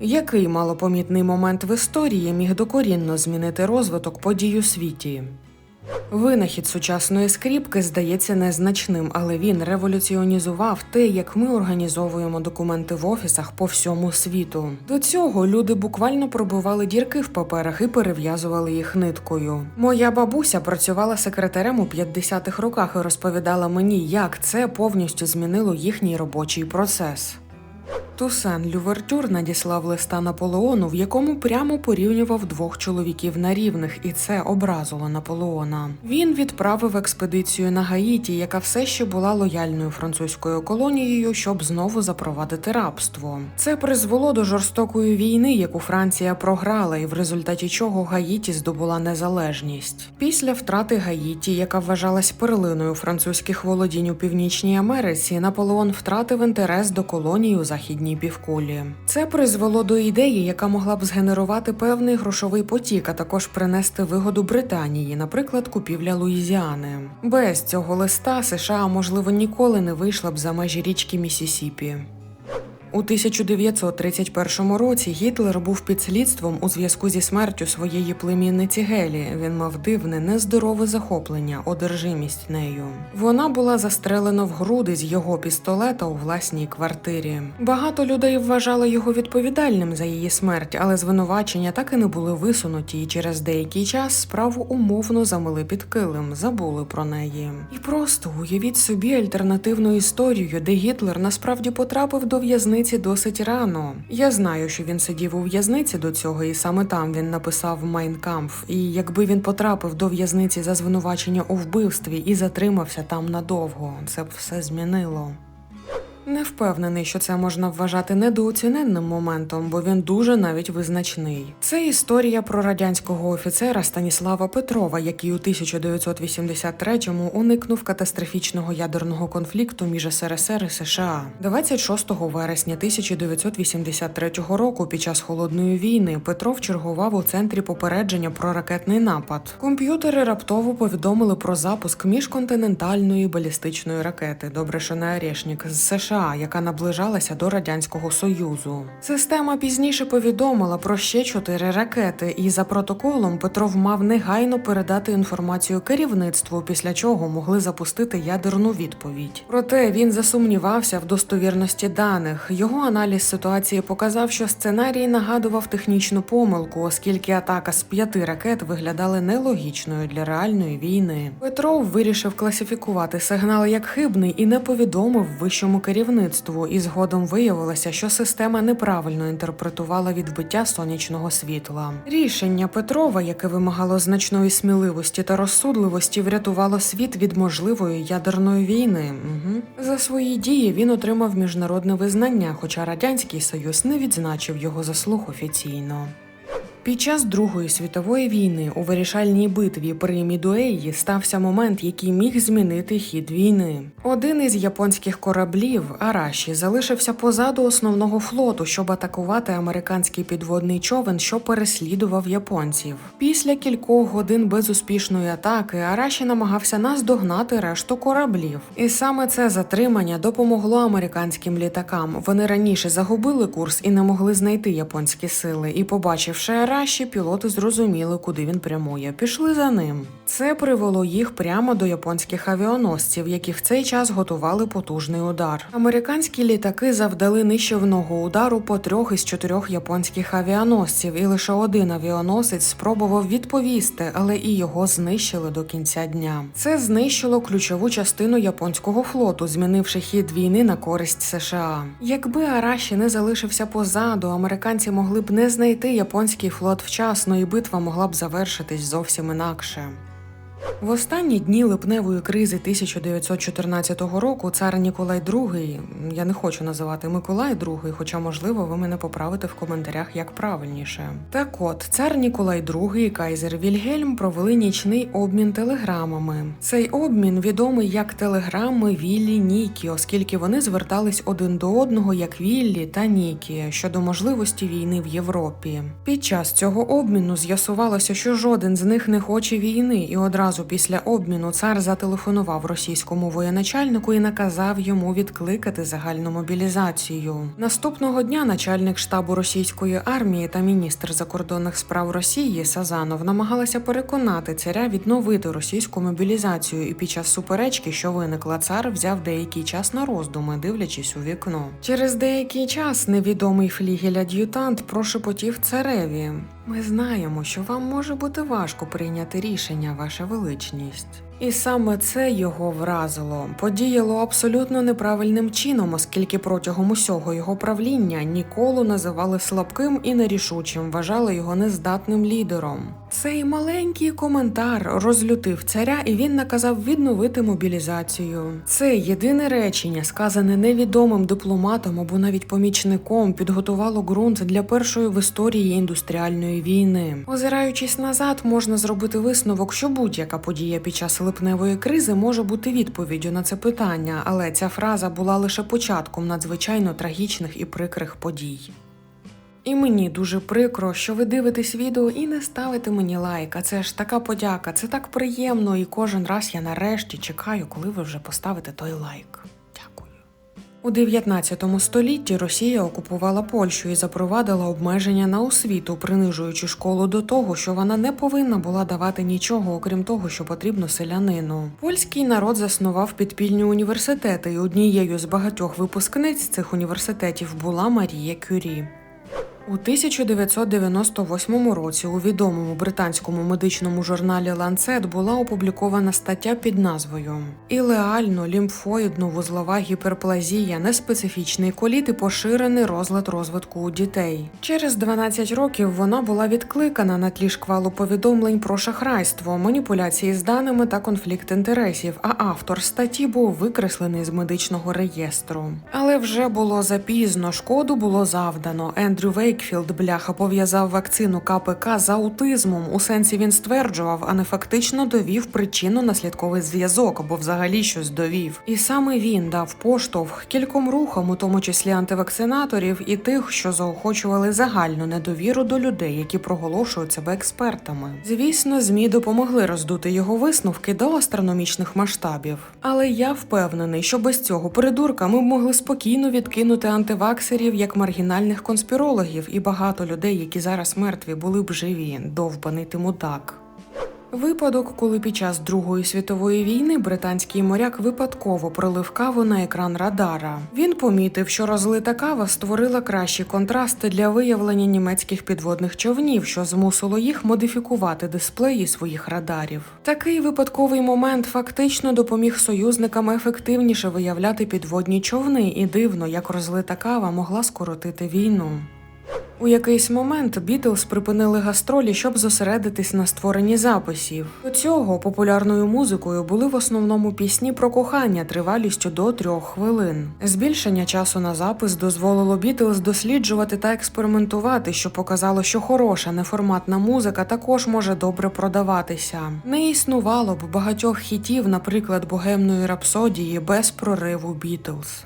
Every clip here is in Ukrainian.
Який малопомітний момент в історії міг докорінно змінити розвиток подій у світі? Винахід сучасної скріпки здається незначним, але він революціонізував те, як ми організовуємо документи в офісах по всьому світу. До цього люди буквально пробивали дірки в паперах і перев'язували їх ниткою. Моя бабуся працювала секретарем у 50-х роках і розповідала мені, як це повністю змінило їхній робочий процес. Тусен Лювертюр надіслав листа Наполеону, в якому прямо порівнював двох чоловіків на рівних, і це образило Наполеона. Він відправив експедицію на Гаїті, яка все ще була лояльною французькою колонією, щоб знову запровадити рабство. Це призвело до жорстокої війни, яку Франція програла, і в результаті чого Гаїті здобула незалежність. Після втрати Гаїті, яка вважалась перлиною французьких володінь у Північній Америці, Наполеон втратив інтерес до колонії у західній півкулі. Це призвело до ідеї, яка могла б згенерувати певний грошовий потік, а також принести вигоду Британії, наприклад, купівля Луїзіани. Без цього листа США можливо ніколи не вийшла б за межі річки Місісіпі. У 1931 році Гітлер був під слідством у зв'язку зі смертю своєї племінниці Гелі. Він мав дивне, нездорове захоплення, одержимість нею. Вона була застрелена в груди з його пістолета у власній квартирі. Багато людей вважали його відповідальним за її смерть, але звинувачення так і не були висунуті, і через деякий час справу умовно замили під килим, забули про неї. І просто уявіть собі альтернативну історію, де Гітлер насправді потрапив до в'язниці досить рано. Я знаю, що він сидів у в'язниці до цього, і саме там він написав Майнкамф. І якби він потрапив до в'язниці за звинувачення у вбивстві і затримався там надовго, це б все змінило. Не впевнений, що це можна вважати недооціненним моментом, бо він дуже навіть визначний. Це історія про радянського офіцера Станіслава Петрова, який у 1983-му уникнув катастрофічного ядерного конфлікту між СРСР і США. 26 вересня 1983 року, під час холодної війни, Петров чергував у центрі попередження про ракетний напад. Комп'ютери раптово повідомили про запуск міжконтинентальної балістичної ракети. Добре, що не Орешник з США. США, яка наближалася до радянського союзу. Система пізніше повідомила про ще чотири ракети, і за протоколом Петров мав негайно передати інформацію керівництву, після чого могли запустити ядерну відповідь. Проте він засумнівався в достовірності даних. Його аналіз ситуації показав, що сценарій нагадував технічну помилку, оскільки атака з п'яти ракет виглядала нелогічною для реальної війни. Петров вирішив класифікувати сигнал як хибний і не повідомив вищому керівництву керівництву, і згодом виявилося, що система неправильно інтерпретувала відбиття сонячного світла. Рішення Петрова, яке вимагало значної сміливості та розсудливості, врятувало світ від можливої ядерної війни. Угу. За свої дії він отримав міжнародне визнання, хоча радянський союз не відзначив його заслуг офіційно. Під час Другої світової війни у вирішальній битві при Мідуеї стався момент, який міг змінити хід війни. Один із японських кораблів Араші залишився позаду основного флоту, щоб атакувати американський підводний човен, що переслідував японців. Після кількох годин безуспішної атаки Араші намагався наздогнати решту кораблів, і саме це затримання допомогло американським літакам. Вони раніше загубили курс і не могли знайти японські сили. І, побачивши Араші, пілоти зрозуміли, куди він прямує. Пішли за ним. Це привело їх прямо до японських авіаносців, які в цей час готували потужний удар. Американські літаки завдали нищівного удару по трьох із чотирьох японських авіаносців, і лише один авіаносець спробував відповісти, але і його знищили до кінця дня. Це знищило ключову частину японського флоту, змінивши хід війни на користь США. Якби Араші не залишився позаду, американці могли б не знайти японський флот вчасно, і битва могла б завершитись зовсім інакше. В останні дні липневої кризи 1914 року цар Ніколай II, я не хочу називати Миколай II, хоча можливо ви мене поправите в коментарях як правильніше. Так от, цар Ніколай II і кайзер Вільгельм провели нічний обмін телеграмами. Цей обмін відомий як телеграми Віллі Нікі, оскільки вони звертались один до одного як Віллі та Нікі щодо можливості війни в Європі. Під час цього обміну з'ясувалося, що жоден з них не хоче війни, і одразу Одразу після обміну цар зателефонував російському воєначальнику і наказав йому відкликати загальну мобілізацію. Наступного дня начальник штабу російської армії та міністр закордонних справ Росії Сазанов намагалися переконати царя відновити російську мобілізацію. І під час суперечки, що виникла, цар взяв деякий час на роздуми, дивлячись у вікно. Через деякий час невідомий флігель-ад'ютант прошепотів цареві. Ми знаємо, що вам може бути важко прийняти рішення, ваша величність. І саме це його вразило, подіяло абсолютно неправильним чином, оскільки протягом усього його правління Ніколу називали слабким і нерішучим, вважали його нездатним лідером. Цей маленький коментар розлютив царя, і він наказав відновити мобілізацію. Це єдине речення, сказане невідомим дипломатом або навіть помічником, підготувало ґрунт для першої в історії індустріальної війни. Озираючись назад, можна зробити висновок, що будь-яка подія під час липневої кризи може бути відповіддю на це питання, але ця фраза була лише початком надзвичайно трагічних і прикрих подій. І мені дуже прикро, що ви дивитесь відео і не ставите мені лайк. А це ж така подяка, це так приємно, і кожен раз я нарешті чекаю, коли ви вже поставите той лайк. Дякую. У 19 столітті Росія окупувала Польщу і запровадила обмеження на освіту, принижуючи школу до того, що вона не повинна була давати нічого, окрім того, що потрібно селянину. Польський народ заснував підпільні університети, і однією з багатьох випускниць цих університетів була Марія Кюрі. У 1998 році у відомому британському медичному журналі Lancet була опублікована стаття під назвою Ілеально лімфоїдно-вузлова гіперплазія, неспецифічний коліт і поширений розлад розвитку у дітей. Через 12 років вона була відкликана на тлі шквалу повідомлень про шахрайство, маніпуляції з даними та конфлікт інтересів. А автор статті був викреслений з медичного реєстру. Але вже було запізно, шкоду було завдано. Ендрю Вейкфілд бляха пов'язав вакцину КПК з аутизмом. У сенсі він стверджував, а не фактично довів причинно-наслідковий зв'язок або взагалі щось довів. І саме він дав поштовх кільком рухам, у тому числі антивакцинаторів, і тих, що заохочували загальну недовіру до людей, які проголошують себе експертами. Звісно, змі допомогли роздути його висновки до астрономічних масштабів. Але я впевнений, що без цього придурка ми б могли спокійно відкинути антиваксерів як маргінальних конспірологів, і багато людей, які зараз мертві, були б живі. Довбаний ти мудак. Випадок, коли під час Другої світової війни британський моряк випадково пролив каву на екран радара. Він помітив, що розлита кава створила кращі контрасти для виявлення німецьких підводних човнів, що змусило їх модифікувати дисплеї своїх радарів. Такий випадковий момент фактично допоміг союзникам ефективніше виявляти підводні човни, і дивно, як розлита кава могла скоротити війну. У якийсь момент Бітлз припинили гастролі, щоб зосередитись на створенні записів. До цього популярною музикою були в основному пісні про кохання тривалістю до трьох хвилин. Збільшення часу на запис дозволило Бітлз досліджувати та експериментувати, що показало, що хороша неформатна музика також може добре продаватися. Не існувало б багатьох хітів, наприклад, богемної рапсодії без прориву Бітлз.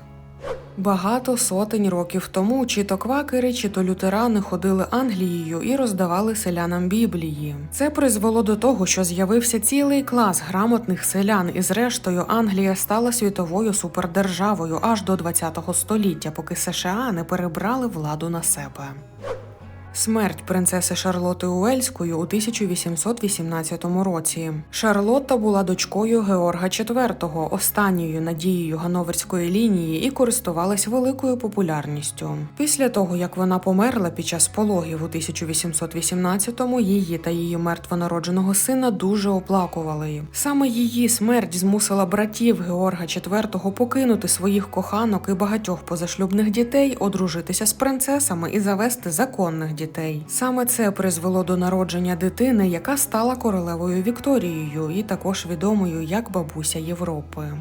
Багато сотень років тому чи то квакери, чи то лютерани ходили Англією і роздавали селянам Біблії. Це призвело до того, що з'явився цілий клас грамотних селян, і зрештою Англія стала світовою супердержавою аж до ХХ століття, поки США не перебрали владу на себе. Смерть принцеси Шарлоти Уельської у 1818 році. Шарлотта була дочкою Георга IV, останньою надією гановерської лінії, і користувалась великою популярністю. Після того, як вона померла під час пологів у 1818-му, її та її мертвонародженого сина дуже оплакували. Саме її смерть змусила братів Георга IV покинути своїх коханок і багатьох позашлюбних дітей, одружитися з принцесами і завести законних дітей. Саме це призвело до народження дитини, яка стала королевою Вікторією, і також відомою як бабуся Європи.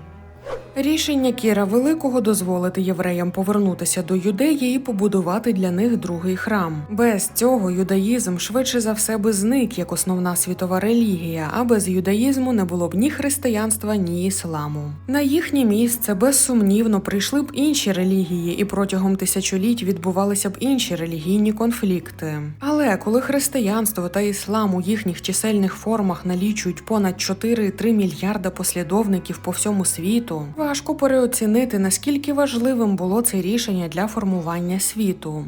Рішення Кіра Великого дозволити євреям повернутися до юдеї і побудувати для них другий храм. Без цього юдаїзм швидше за все би зник як основна світова релігія, а без юдаїзму не було б ні християнства, ні ісламу. На їхнє місце безсумнівно прийшли б інші релігії, і протягом тисячоліть відбувалися б інші релігійні конфлікти. Але коли християнство та іслам у їхніх чисельних формах налічують понад 4,3 мільярда послідовників по всьому світу, важко переоцінити наскільки важливим було це рішення для формування світу.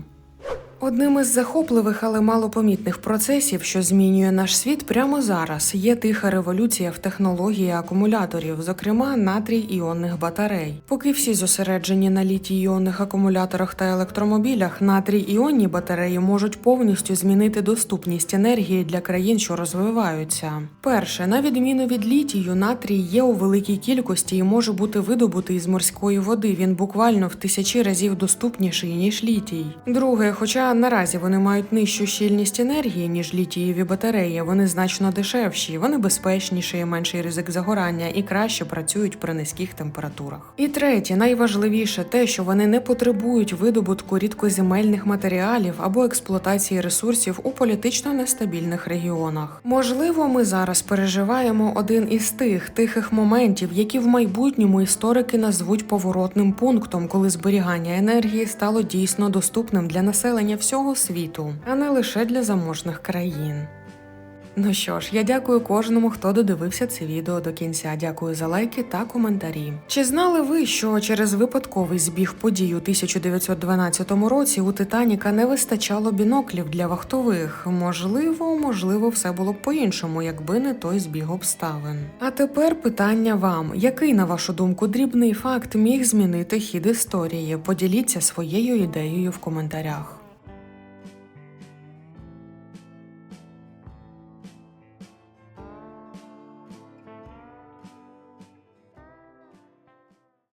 Одним із захопливих, але малопомітних процесів, що змінює наш світ прямо зараз, є тиха революція в технології акумуляторів, зокрема натрій іонних батарей. Поки всі зосереджені на літій іонних акумуляторах та електромобілях, натрій іонні батареї можуть повністю змінити доступність енергії для країн, що розвиваються. Перше, на відміну від літію, натрій є у великій кількості і може бути видобутий з морської води. Він буквально в тисячі разів доступніший ніж літій. Друге, хоча наразі вони мають нижчу щільність енергії, ніж літієві батареї, вони значно дешевші, вони безпечніші, менший ризик загорання і краще працюють при низьких температурах. І третє, найважливіше те, що вони не потребують видобутку рідкоземельних матеріалів або експлуатації ресурсів у політично нестабільних регіонах. Можливо, ми зараз переживаємо один із тих тихих моментів, які в майбутньому історики назвуть поворотним пунктом, коли зберігання енергії стало дійсно доступним для населення всього світу, а не лише для заможних країн. Ну що ж, я дякую кожному, хто додивився це відео до кінця. Дякую за лайки та коментарі. Чи знали ви, що через випадковий збіг подій у 1912 році у Титаніка не вистачало біноклів для вахтових? Можливо, можливо, все було б по-іншому, якби не той збіг обставин. А тепер питання вам: який, на вашу думку, дрібний факт міг змінити хід історії? Поділіться своєю ідеєю в коментарях.